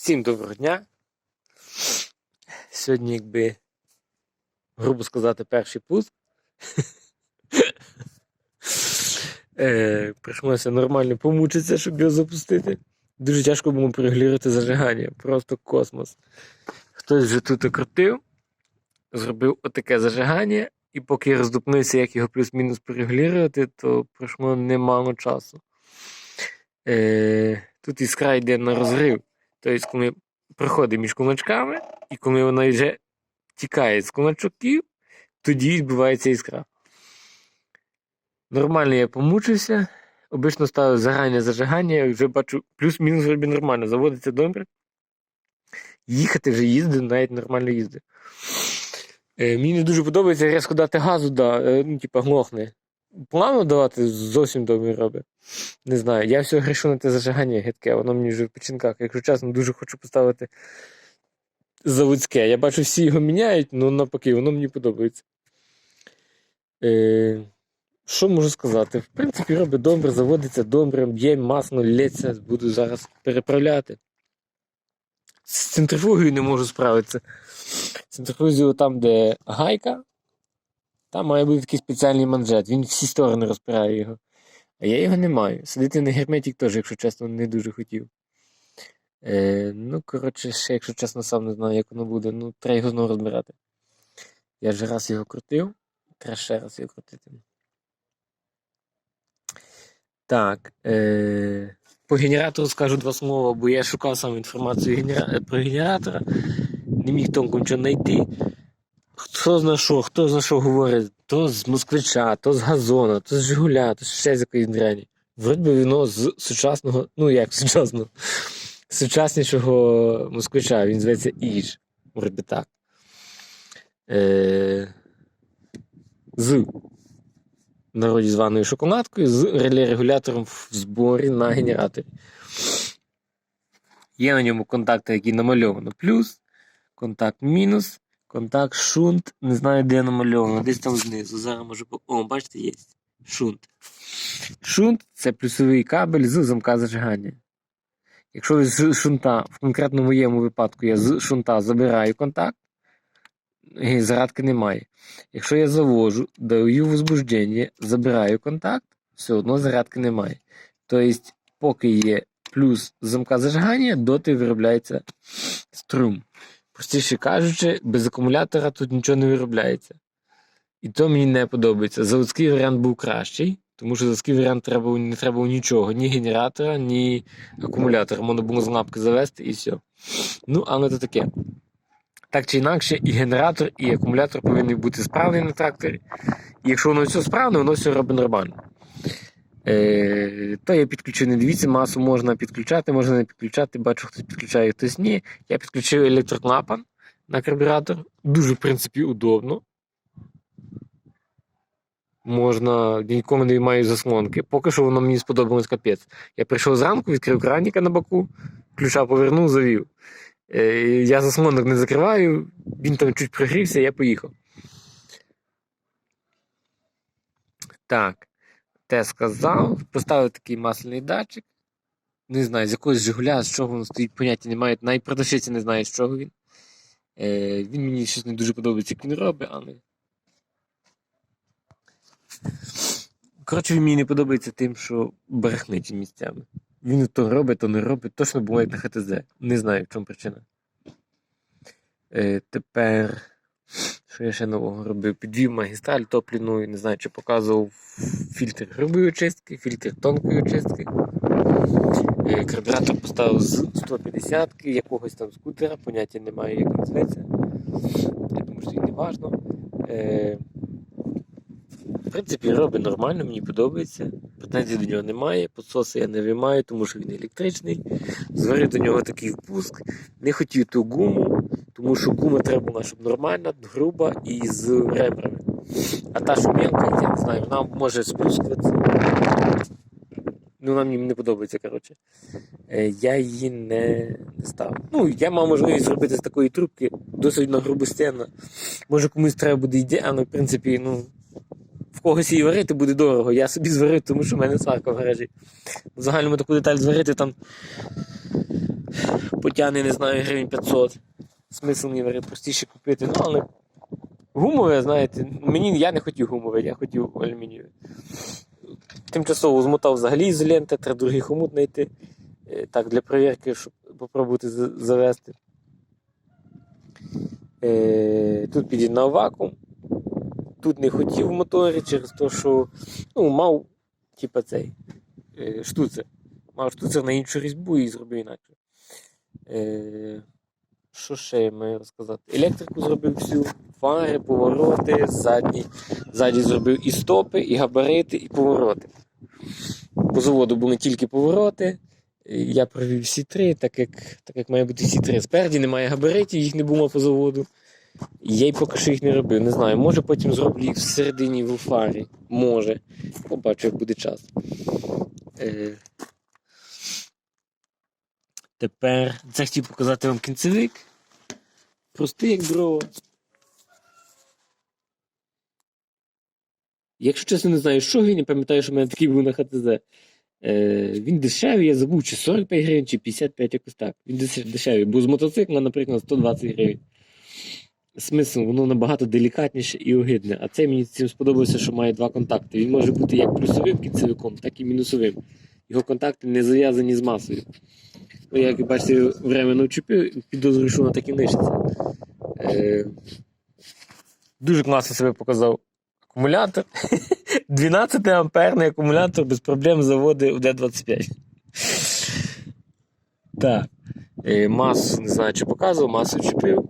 Всім доброго дня. Сьогодні, якби, грубо сказати, перший пуск. Е, Прийшлося нормально помучитися, щоб його запустити. Дуже тяжко було переглірувати зажигання. Просто космос. Хтось вже тут окрутив, зробив отаке зажигання, і поки я роздупнився, як його плюс-мінус переглірувати, то пройшло немало часу. Е, Тут іскра йде на розрив. Тобто, коли проходить між кулачками, і коли вона вже тікає з кулачків, тоді відбувається іскра. Нормально я помучився. Обично ставив загальне зажигання, я вже бачу, плюс-мінус робі нормально, заводиться добре. Їхати вже їздив, навіть нормально їздив. Е, мені не дуже подобається різко дати газу, да, е, ну, типа глохне. Плавно давати зовсім добре робить. Не знаю. Я все грішу на те зажигання гидке, воно мені вже в печінках. Якщо чесно, дуже хочу поставити заводське. Я бачу, всі його міняють, але навпаки, воно мені подобається. Е, що можу сказати? В принципі, робить добре, заводиться добре, б'є масло, лється, буду зараз переправляти. З центрифугою не можу справитися. Центрифузію там, де гайка, там має бути такий спеціальний манжет. Він всі сторони розпирає його. А я його не маю. Сидити на герметик теж, якщо чесно, не дуже хотів. Е, ну, коротше, ще, якщо чесно, сам не знаю, як воно буде. Ну, треба його знову розбирати. Я вже раз його крутив, треба ще раз його крутити. Так. Е, по генератору скажу два слова, бо я шукав сам інформацію генера... про генератора, не міг тонко нічого знайти. Хто зна що, хто зна що говорить, то з москвича, то з газона, то з Жигуля, то ще з якоїсь дряні. Вроді би воно з сучасного, ну як сучасного, сучаснішого москвича, він зветься Іж. Вроді би так. Е... З народі званою шоколадкою, з реле-регулятором в зборі на генераторі. Є на ньому контакти, які намальовано плюс, контакт мінус. Контакт шунт, не знаю, де намальовано, десь там знизу. Зараз може. О, бачите, є. Шунт. Шунт це плюсовий кабель з замка зажигання. Якщо з шунта, в конкретно моєму випадку, я з шунта забираю контакт, і зарядки немає. Якщо я завожу, даю возбуждення, забираю контакт, все одно зарядки немає. Тобто, поки є плюс замка зажигання, доти виробляється струм. Простіше кажучи, без акумулятора тут нічого не виробляється. І то мені не подобається. Заводський варіант був кращий, тому що заводський варіант треба, не треба нічого, ні генератора, ні акумулятора. Можна було з лапки завести і все. Ну, але це таке. Так чи інакше, і генератор, і акумулятор повинні бути справні на тракторі. І якщо воно все справне, воно все робить нормально. Е, то я підключив, не дивіться, масу можна підключати, можна не підключати. Бачу, хтось підключає, хтось ні. Я підключив електроклапан на карбюратор. Дуже, в принципі, удобно. Можна, нікому не маю заслонки. Поки що воно мені сподобалось капець. Я прийшов зранку, відкрив краніка на боку, ключа повернув, завів. Е, я заслонок не закриваю, він там чуть прогрівся, я поїхав. Так. Те сказав, поставив такий масляний датчик. Не знаю, з якогось Жигуля, з чого він стоїть, поняття немає. Навіть продавщиця не знає, з чого він. Е, Він мені щось не дуже подобається, як він робить, але. Коротше, він мені не подобається тим, що брехнить місцями. Він то робить, то не робить, точно буває на ХТЗ. Не знаю, в чому причина. Е, Тепер. Що я ще нового робив? Підвів магістраль топліною, не знаю, чи показував фільтр грубої очистки, фільтр тонкої очистки. Е, Карбюратор поставив з 150-ки, якогось там скутера, поняття немає, як зветься. Я думаю, що не важно. Е, В принципі, робить нормально, мені подобається. Претензій до нього немає. Подсоси я не виймаю, тому що він електричний. Зварив до нього такий впуск. Не хотів ту гуму, тому що гума треба була, щоб нормальна, груба і з ребрами. А та, що мелка, я не знаю, вона може сплюскуватися. Ну, вона мені не подобається, коротше. Е, Я її не, ставив. Ну, я мав можливість зробити з такої трубки досить на грубу стіну. Може комусь треба буде але в принципі, ну. В когось її варити буде дорого. Я собі зварив, тому що в мене сварка в гаражі. В загальному таку деталь зварити там потягне, не знаю, гривень 500. Смисл мені простіше купити. Ну, але гумове, знаєте, мені я не хотів гумове, я хотів алюмінієве. Тимчасово змотав взагалі ізоленти, треба другий хомут знайти. Е, Так, для перевірки, щоб попробувати за- завести. Е, Тут під'єднав вакуум. Тут не хотів в моторі через те, що ну, мав типа цей е, штуцер. Мав штуцер на іншу різьбу і зробив інакше. Е, що ще я маю розказати? Електрику зробив всю, фари, повороти, задні. Ззаді зробив і стопи, і габарити, і повороти. По заводу були тільки повороти. Е, Я провів всі три, так як, так як має бути всі три. Спереді немає габаритів, їх не було по заводу. Я й поки що їх не робив. Не знаю, може потім зроблю їх всередині в фарі. Може. Побачу, як буде час. Тепер це хотів показати вам кінцевик. Простий як дрова. Якщо чесно, не знаю, що він, я пам'ятаю, що в мене такий був на ХТЗ. Е, він дешевий, я забув, чи 45 гривень, чи 55, якось так. Він дешевий, бо з мотоцикла, наприклад, 120 гривень. Смисл, воно набагато делікатніше і огидне. А це мені цим сподобалося, що має два контакти. Він може бути як плюсовим кінцевиком, так і мінусовим. Його контакти не зав'язані з масою. Ну, як бачите, временно вчепив, підозрюю, що воно так і нищиться. Е, дуже класно себе показав акумулятор. 12 амперний акумулятор без проблем заводить в D25. Так. Е, масу, не знаю, чи показував, масу вчепив.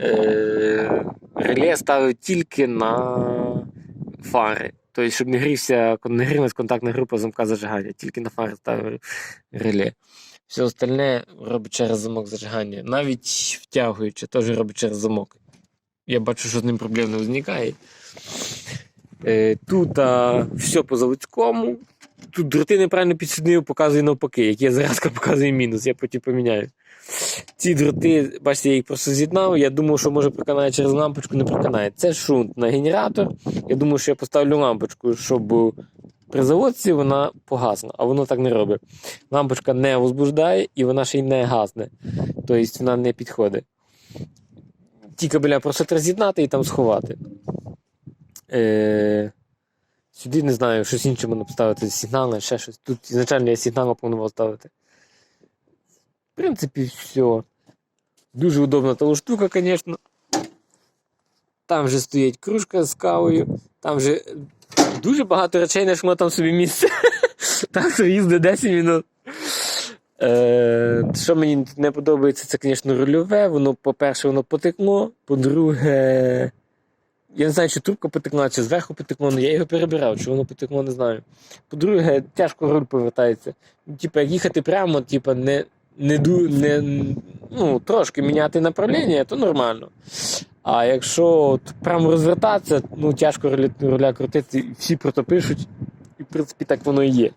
Е, реле ставив тільки на фари. Тобто, щоб не грівся, не грілась контактна група замка зажигання, тільки на фари ставив реле. Все остальне робить через замок зажигання. Навіть втягуючи, теж робить через замок. Я бачу, що з ним проблем не виникає. Е, тут а, все по заводському. Тут дроти неправильно підсоединив, показує навпаки. Як є заразка, показує мінус, я потім поміняю. Ці дроти, бачите, я їх просто з'єднав. Я думав, що може проканає через лампочку, не проканає. Це шунт на генератор. Я думаю, що я поставлю лампочку, щоб при заводці вона погасла, а воно так не робить. Лампочка не возбуждає і вона ще й не гасне. Тобто вона не підходить. Ті кабеля просто треба з'єднати і там сховати. Е, сюди не знаю, щось інше можна поставити, сигнали, ще щось. Тут ізначально я сигнал планував ставити. Принципі, все. Дуже удобна та штука, звісно. Там вже стоїть кружка з кавою, там вже дуже багато речей знайшло там собі місце. Так що їздить 10 минут. Е, що мені не подобається, це, звісно, рульове. Воно, по-перше, воно потекло. По-друге, я не знаю, чи трубка потекла, чи зверху потекло, але я його перебирав, чи воно потекло, не знаю. По-друге, тяжко руль повертається. Типа, як їхати прямо, типа, не, не, не ну, трошки міняти направлення, то нормально. А якщо от прямо розвертатися, ну тяжко руля, руля крутити, всі про то пишуть, і в принципі так воно і є.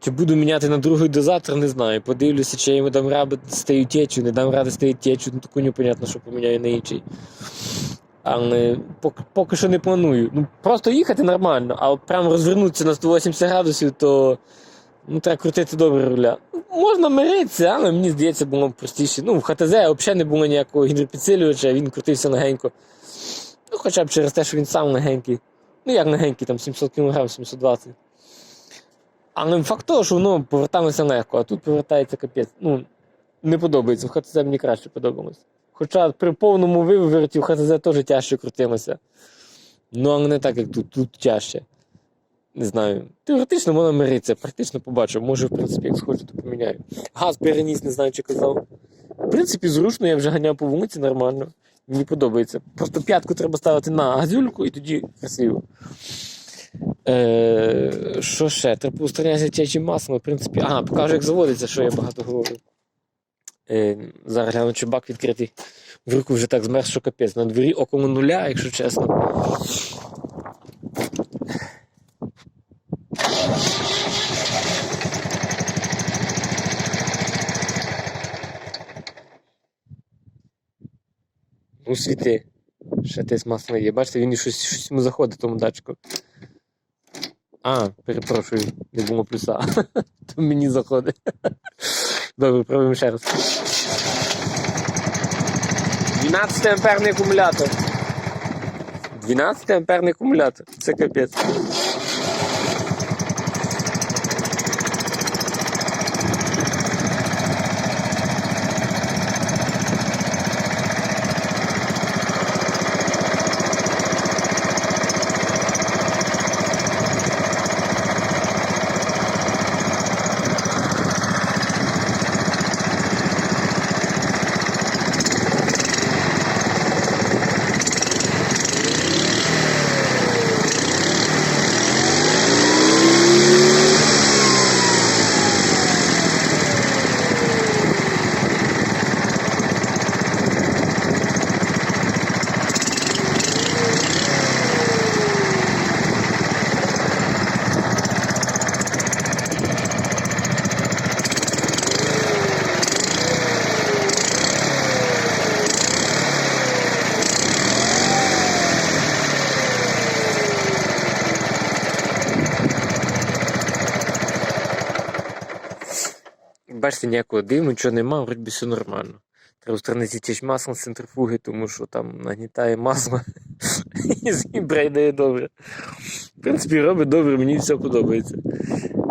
Чи буду міняти на другий дозатор, не знаю. Подивлюся, чи я йому дам ради стаю течу, не дам ради стаю течу, ну таку непонятно, що поміняю на інший. Але поки, поки що не планую. Ну, просто їхати нормально, а от прямо розвернутися на 180 градусів, то ну, треба крутити добре руля. Можна миритися, але мені здається, було простіше. Ну, в ХТЗ взагалі не було ніякого гідропідсилювача, він крутився легенько. Ну, хоча б через те, що він сам легенький. Ну, як легенький, там 700 кг, 720 але факт того, що воно поверталося легко, а тут повертається капець. Ну, не подобається. В ХТЗ мені краще подобалось. Хоча при повному вивороті в ХТЗ теж тяжче крутилося. Ну, але не так, як тут, тут тяжче. Не знаю. Теоретично можна миритися, практично побачив. Може, в принципі, як схочу, то поміняю. Газ переніс, не знаю, чи казав. В принципі, зручно, я вже ганяв по вулиці нормально. Мені подобається. Просто п'ятку треба ставити на газюльку і тоді красиво. Е, що ще? Треба устранятися тячим маслом, в принципі. Ага, покажу, як заводиться, що я багато говорю. Е, зараз гляну, чи бак відкритий. В руку вже так змерз, що капець. На дворі около нуля, якщо чесно. Ну, світи. Ще десь масло є. Бачите, він щось, щось йому заходить тому датчику. А, перепрошую, не було плюса. То мені заходить. Добре, пробуємо ще раз. 12 амперний акумулятор. 12 амперний акумулятор. Це капець. Бачите, ніякого диму, нічого нема, вроді би все нормально. Треба устранити тіч маслом з центрифуги, тому що там нагнітає масло і зібрає добре. В принципі, робить добре, мені все подобається.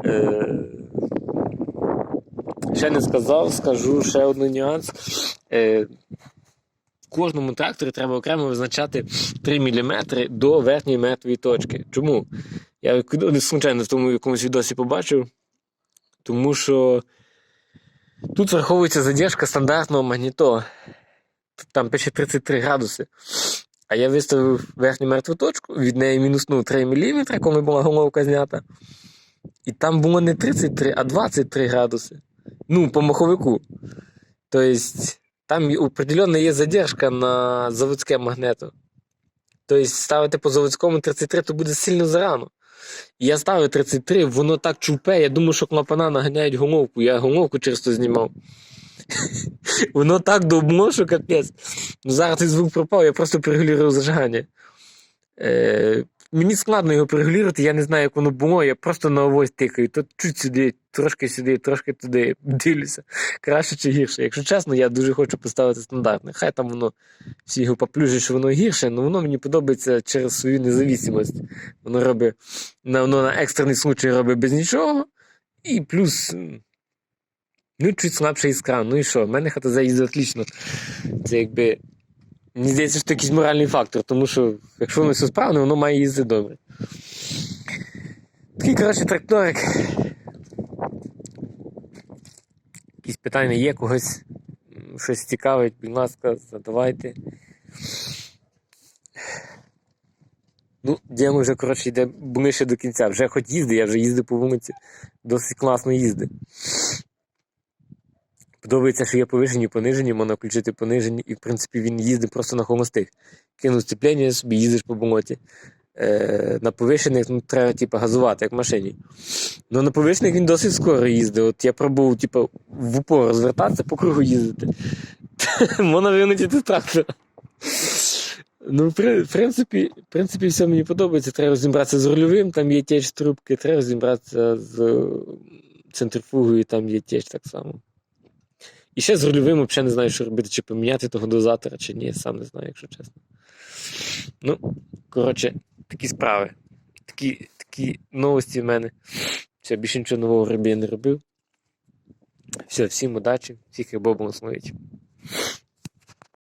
Е... Ще не сказав, скажу ще один нюанс. Е... Кожному тракторі треба окремо визначати 3 мм до верхньої мертвої точки. Чому? Я случайно в тому якомусь відосі побачив, тому що тут враховується задержка стандартного магніто. Там пише 33 градуси. А я виставив верхню мертву точку, від неї мінуснув 3 мм, коли була головка знята. І там було не 33, а 23 градуси. Ну, по маховику. Тобто, там определенно є задержка на заводське магнето. Тобто, ставити по заводському 33, то буде сильно зарано. Я ставив 33, воно так чупе, я думаю, що клапана наганяють головку. Я головку через то знімав. Воно так довбно, що капець. Ну, зараз цей звук пропав, я просто перегулював зажигання. Е, мені складно його перегулювати, я не знаю, як воно було, я просто на авось тикаю. То чуть сюди, трошки сюди, трошки туди. Дивлюся. Краще чи гірше. Якщо чесно, я дуже хочу поставити стандартне. Хай там воно всі його поплюжать, що воно гірше, але воно мені подобається через свою независимость. Воно робить воно на екстрений случай робить без нічого. І плюс. Ну, чуть слабша іскра. Ну і що? В мене ХТЗ їздить отлично. Це якби. Мені здається, що це якийсь моральний фактор, тому що якщо воно все справне, воно має їздити добре. Такий, коротше, тракторик. Якісь питання є, когось щось цікавить, будь ласка, задавайте. Ну, діємо вже, коротше, йде ближче до кінця. Вже хоч їздить, я вже їздив по вулиці, досить класно їздить. Подобається, що є повишені, понижені, можна включити понижені, і в принципі він їздить просто на холостих. Кинув сцеплення, собі їздиш по болоті. Е, на повишених ну, треба типу, газувати, як в машині. Ну на повишених він досить скоро їздить. От я пробував типу, в упор розвертатися, по кругу їздити. Можна винутити з трактора. Ну, в принципі, в принципі, все мені подобається. Треба розібратися з рульовим, там є теч трубки, треба розібратися з е, центрифугою, там є теч так само. І ще з рульовим взагалі не знаю, що робити, чи поміняти того дозатора, чи ні, сам не знаю, якщо чесно. Ну, коротше, такі справи. Такі, такі новості в мене. Все, більше нічого нового робі я не робив. Все, всім удачі, всіх і Бог благословить.